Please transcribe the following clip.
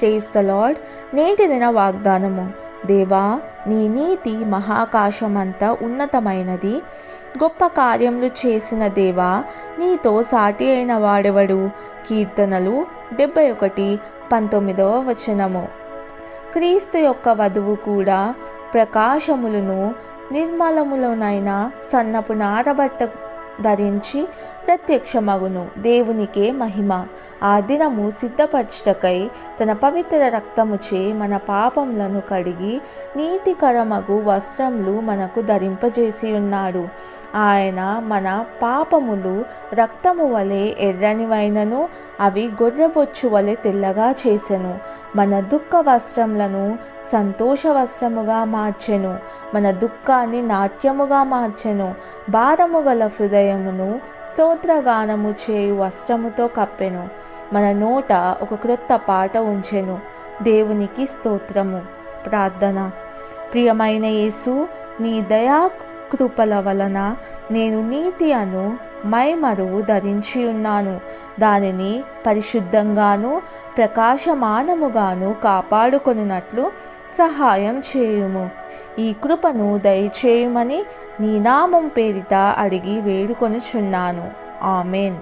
Praise the lord నేటి దిన వాగ్దానము. దేవా నీ నీతి మహాకాశమంతా ఉన్నతమైనది. గొప్ప కార్యములు చేసిన దేవా నీతో సాటి అయిన వాడెవడు? కీర్తనలు డెబ్బై ఒకటి పంతొమ్మిదవ వచనము. క్రీస్తు యొక్క వధువు కూడా ప్రకాశములను నిర్మలములనైన సన్నపు నారబట్ట ధరించి ప్రత్యక్షమగును. దేవునికే మహిమ. ఆ దినము సిద్ధపరచుటకై తన పవిత్ర రక్తముచే మన పాపములను కడిగి నీతికరమగు వస్త్రములు మనకు ధరింపజేసి ఉన్నాడు ఆయన మన పాపములు రక్తము వలె ఎర్రనివైనను అవి గొర్రెబొచ్చు వలె తెల్లగా చేసెను. మన దుఃఖ వస్త్రములను సంతోష వస్త్రముగా మార్చెను. మన దుఃఖాన్ని నాట్యముగా మార్చెను. భారము గల హృదయమును స్తోత్రగానము చేయు వస్త్రముతో కప్పెను. మన నోట ఒక క్రొత్త పాట ఉంచెను. దేవునికి స్తోత్రము. ప్రార్థన. ప్రియమైన యేసు నీ దయా కృపల వలన నేను నీతి అను మైమరువు ధరించి ఉన్నాను దానిని పరిశుద్ధంగాను ప్రకాశమానముగాను కాపాడుకొనున్నట్లు సహాయం చేయుము. ఈ కృపను దయచేయమని నీ నామం పేరిట అడిగి వేడుకొనుచున్నాను. ఆమెన్.